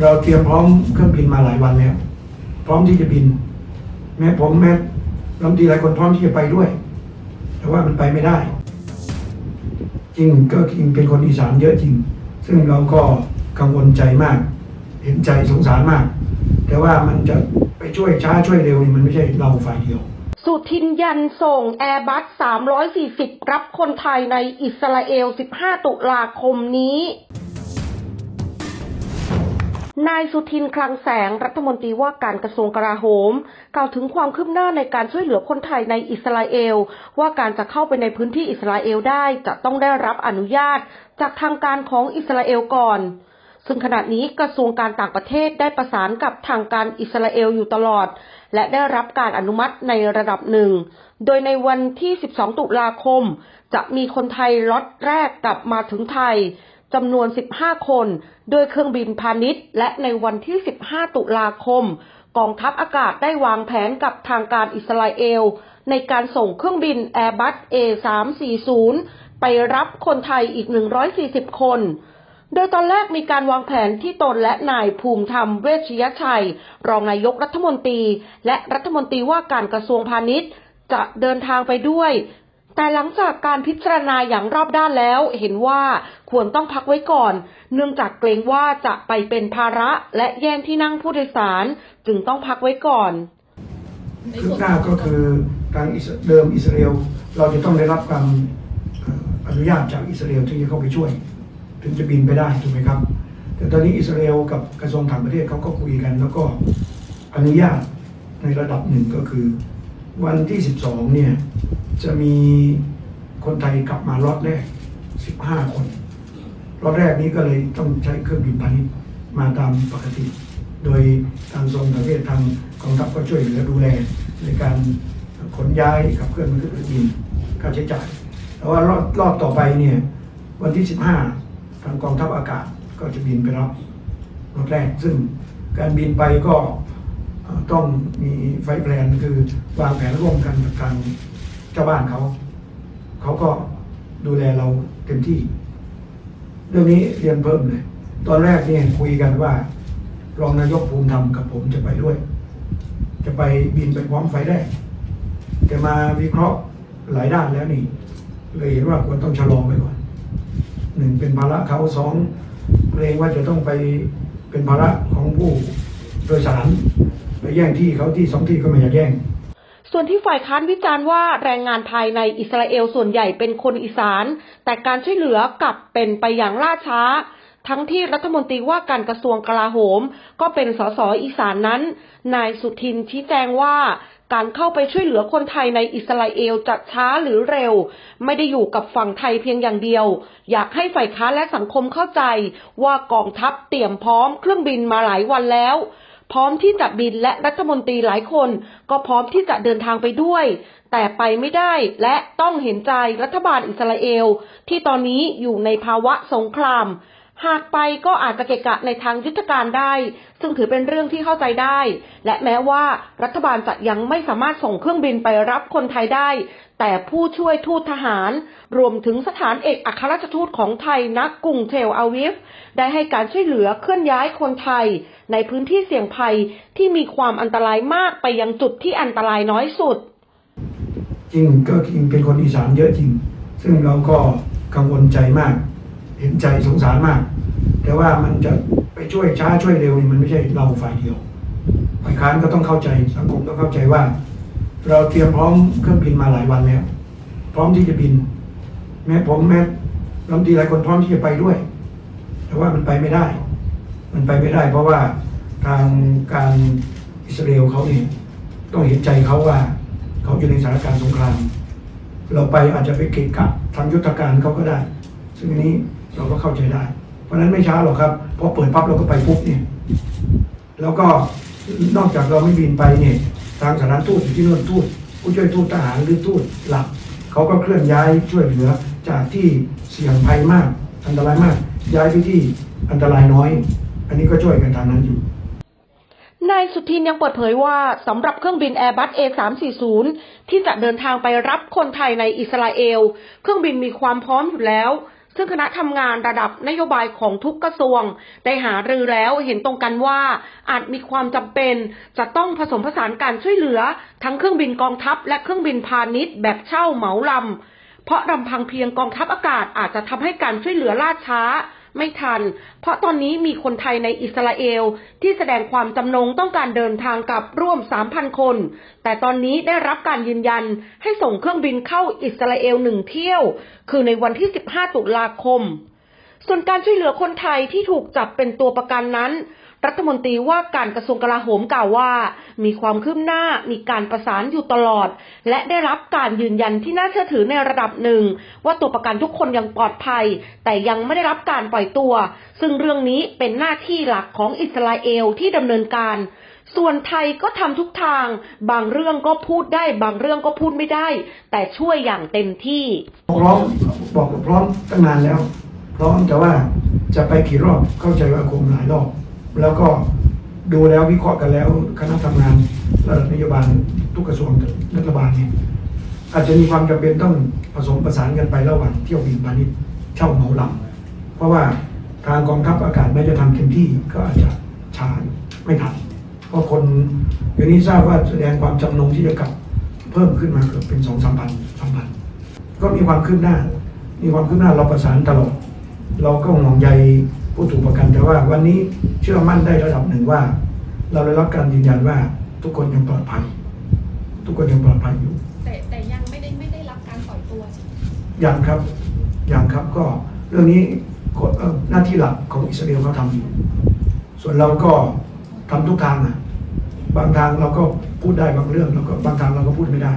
เราเตรียมพร้อมเครื่องบินมาหลายวันแล้ว พร้อมที่จะบิน แม้ผมแม้รัฐมนตรีหลายคนพร้อมที่จะไปด้วย แต่ว่ามันไปไม่ได้ จริงก็จริงเป็นคนอีสานเยอะจริง ซึ่งเราก็กังวลใจมาก เห็นใจสงสารมาก แต่ว่ามันจะไปช่วยช้าช่วยเร็วนี่มันไม่ใช่เราฝ่ายเดียวสุทินยันส่งแอร์บัส340 รับคนไทยในอิสราเอล 15 ตุลาคมนี้ นายสุทินคลังแสงรัฐมนตรีว่าการกระทรวงกลาโหม กล่าวถึงความคืบหน้าในการช่วยเหลือคนไทยในอิสราเอล ว่าการจะเข้าไปในพื้นที่อิสราเอลได้จะต้องได้รับอนุญาต จากทางการของอิสราเอลก่อน ซึ่งขณะนี้กระทรวงการต่างประเทศได้ประสานกับทางการอิสราเอลอยู่ตลอด และได้รับการอนุมัติในระดับหนึ่ง โดยในวันที่ 12 ตุลาคม จะมีคนไทยล็อตแรกกลับมาถึงไทย จำนวน 15 คน โดยเครื่องบินพาณิชย์ และในวันที่ 15 ตุลาคม กองทัพอากาศได้วางแผนกับทางการอิสราเอล ในการส่งเครื่องบิน Airbus A340 ไปรับคนไทยอีก 140 คน โดยตอนแรกมีการวางแผนที่ตนและนายภูมิธรรมเวชยชัย รองนายกรัฐมนตรี และรัฐมนตรีว่าการกระทรวงพาณิชย์ จะเดินทางไปด้วย แต่หลังจากการพิจารณาอย่างรอบด้านแล้ว เห็นว่าควรต้องพักไว้ก่อน เนื่องจากเกรงว่าจะไปเป็นภาระและแย่งที่นั่งผู้โดยสาร จึงต้องพักไว้ก่อนคืบหน้าก็คือทางเดิมอิสราเอลเราจะต้องได้รับการอนุญาตจากอิสราเอลที่จะเข้าไปช่วย ถึงจะบินไปได้ถูกไหมครับ แต่ตอนนี้อิสราเอลกับกระทรวงต่างประเทศเขาก็คุยกัน แล้วก็อนุญาตในระดับหนึ่งก็คือ วันที่ 12 เนี่ย จะมีคนไทยกลับมาล็อตแรก 15 คนล็อตแรกนี้ก็เลยต้องใช้เครื่องบินพาณิชย์มาตามปกติ โดยทางทรงประเทศทางกองทัพก็ช่วยเหลือดูแลในการขนย้ายขับเคลื่อนมันก็คืองบินค่าใช้จ่าย แต่ว่ารอบรอบต่อไปเนี่ย วันที่ 15 ทางกองทัพอากาศก็จะบินไปรับรถแรก ซึ่งการบินไปก็ ต้องมีไฟแพลนคือวางแผนร่วมกันกับทางเจ้าบ้านเขา เขาก็ดูแลเราเต็มที่ เรื่องนี้เรียนเพิ่มเลย ตอนแรกเนี่ยคุยกันว่า รองนายกภูมิธรรมกับผมจะไปด้วย จะไปบินไปพร้อมไฟล์แรกแต่มาวิเคราะห์หลายด้านแล้วนี่ เลยเห็นว่าควรต้องชะลอไปก่อน หนึ่งเป็นภาระเขาสองเกรงว่าจะต้องไปเป็นภาระของผู้โดยสาร แย่งที่เขาที่สองที่ก็ไม่อยากแย่งส่วนที่ฝ่ายค้านวิจารณ์ว่าแรงงานภายในอิสราเอลส่วนใหญ่เป็นคนอีสาน แต่การช่วยเหลือกลับเป็นไปอย่างล่าช้า ทั้งที่รัฐมนตรีว่าการกระทรวงกลาโหม ก็เป็นสสอีสานนั้น นายสุทินชี้แจงว่าการเข้าไปช่วยเหลือคนไทยในอิสราเอลจะช้าหรือเร็ว ไม่ได้อยู่กับฝั่งไทยเพียงอย่างเดียว อยากให้ฝ่ายค้านและสังคมเข้าใจว่ากองทัพเตรียมพร้อมเครื่องบินมาหลายวันแล้ว พร้อมที่จะบินและรัฐมนตรีหลายคนก็พร้อมที่จะเดินทางไปด้วย แต่ไปไม่ได้และต้องเห็นใจรัฐบาลอิสราเอล ที่ตอนนี้อยู่ในภาวะสงคราม หากไปก็อาจจะเกะกะในทางยุทธการได้ ซึ่งถือเป็นเรื่องที่เข้าใจได้ และแม้ว่ารัฐบาลจะยังไม่สามารถส่งเครื่องบินไปรับคนไทยได้ แต่ผู้ช่วยทูตทหาร รวมถึงสถานเอกอัครราชทูตของไทยณกรุงเทลอาวิฟ ได้ให้การช่วยเหลือเคลื่อนย้ายคนไทย ในพื้นที่เสี่ยงภัยที่มีความอันตรายมากไปยังจุดที่อันตรายน้อยสุด จริงก็จริงเป็นคนอีสานเยอะจริง ซึ่งเราก็กังวลใจมาก เห็นใจสงสารมาก แต่ว่ามันจะไปช่วยช้าช่วยเร็วนี่มันไม่ใช่เราฝ่ายเดียวฝ่ายค้านก็ต้องเข้าใจสังคมต้องเข้าใจว่า เราเตรียมพร้อมเครื่องบินมาหลายวันแล้ว พร้อมที่จะบิน แม้ผมแม้รัฐมนตรีหลายคนพร้อมที่จะไปด้วย แต่ว่ามันไปไม่ได้ มันไปไม่ได้ เพราะว่าทางการอิสราเอลเขาเนี่ยต้องเห็นใจเขาว่า เขาอยู่ในสถานการณ์สงคราม เราไปอาจจะไปเกะกะทางยุทธการเขาก็ได้ ซึ่งอันนี้เราก็เข้าใจได้ เพราะฉะนั้นไม่ช้าหรอกครับพอเปิดปั๊บเราก็ไปปุ๊บเนี่ย แล้วก็ นอกจากเราไม่บินไปเนี่ยทางสถานทูตอยู่ที่นู่นทูตผู้ช่วยทูตทหารหรือทูตหลักเขาก็เคลื่อนย้ายช่วยเหลือจากที่เสี่ยงภัยมาก อันตรายมาก ย้ายไปที่อันตรายน้อย อันนี้ก็ช่วยกันทางนั้นอยู่นายสุทินยังเปิดเผยว่าสำหรับเครื่องบิน Airbus A340 ที่จะเดินทางไปรับคนไทยในอิสราเอล เครื่องบินมีความพร้อมอยู่แล้ว ซึ่งคณะทำงานระดับนโยบายของทุกกระทรวง ได้หารือแล้วเห็นตรงกันว่าอาจมีความจำเป็น จะต้องผสมผสานการช่วยเหลือ ทั้งเครื่องบินกองทัพ และเครื่องบินพาณิชย์แบบเช่าเหมาลำเพราะลำพังเพียงกองทัพอากาศอาจจะทำให้การช่วยเหลือล่าช้า ไม่ทัน เพราะตอนนี้มีคนไทยในอิสราเอลที่แสดงความจำนงต้องการเดินทางกับร่วม 3,000 คน แต่ตอนนี้ได้รับการยืนยันให้ส่งเครื่องบินเข้าอิสราเอลหนึ่งเที่ยว คือในวันที่ 15 ตุลาคม ส่วนการช่วยเหลือคนไทยที่ถูกจับเป็นตัวประกันนั้น รัฐมนตรีว่าการกระทรวงกลาโหมกล่าวว่า มีความคืบหน้ามีการประสานอยู่ตลอด และได้รับการยืนยันที่น่าเชื่อถือในระดับหนึ่ง ว่าตัวประกันทุกคนยังปลอดภัย แต่ยังไม่ได้รับการปล่อยตัว ซึ่งเรื่องนี้เป็นหน้าที่หลักของอิสราเอลที่ดำเนินการส่วนไทยก็ทำทุกทาง บางเรื่องก็พูดได้ บางเรื่องก็พูดไม่ได้ แต่ช่วยอย่างเต็มที่พร้อมบอกว่าพร้อมตั้งนานแล้ว พร้อมแต่ว่าจะไปกี่รอบเข้าใจว่าคงหลายรอบ แล้วก็ดูแล้ววิเคราะห์กันแล้วคณะทำงานระดับนโยบายทุกกระทรวงรัฐบาลเนี่ยอาจจะมีความจำเป็นต้องผสมประสานกันไประหว่างเที่ยวบินพาณิชย์เช่าเหมาลำเพราะว่าทางกองทัพอากาศแม้จะทำเต็มที่ก็อาจจะช้าไม่ทันเพราะคนเดี๋ยวนี้ทราบว่าแสดงความจำนงที่จะกลับเพิ่มขึ้นมาเกือบเป็นสองสามพันสามพันก็มีความคืบหน้า มีความคืบหน้าเราประสานตลอด เราก็ห่วงใยผู้ถูกประกันแต่ว่าวันนี้ ชื่อมั่นได้ระดับหนึ่งว่า เราได้รับการยืนยันว่าทุกคนยังปลอดภัย ทุกคนยังปลอดภัยอยู่ แต่แต่ยังไม่ได้ไม่ได้รับการปล่อยตัวใช่ไหมยังครับยังครับก็เรื่องนี้ก็เอ่อหน้าที่หลักของอิสราเอลเขาทำอยู่ส่วนเราก็ทำทุกทางอะบางทางเราก็พูดได้บางเรื่องเราก็บางทางเราก็พูดไม่ได้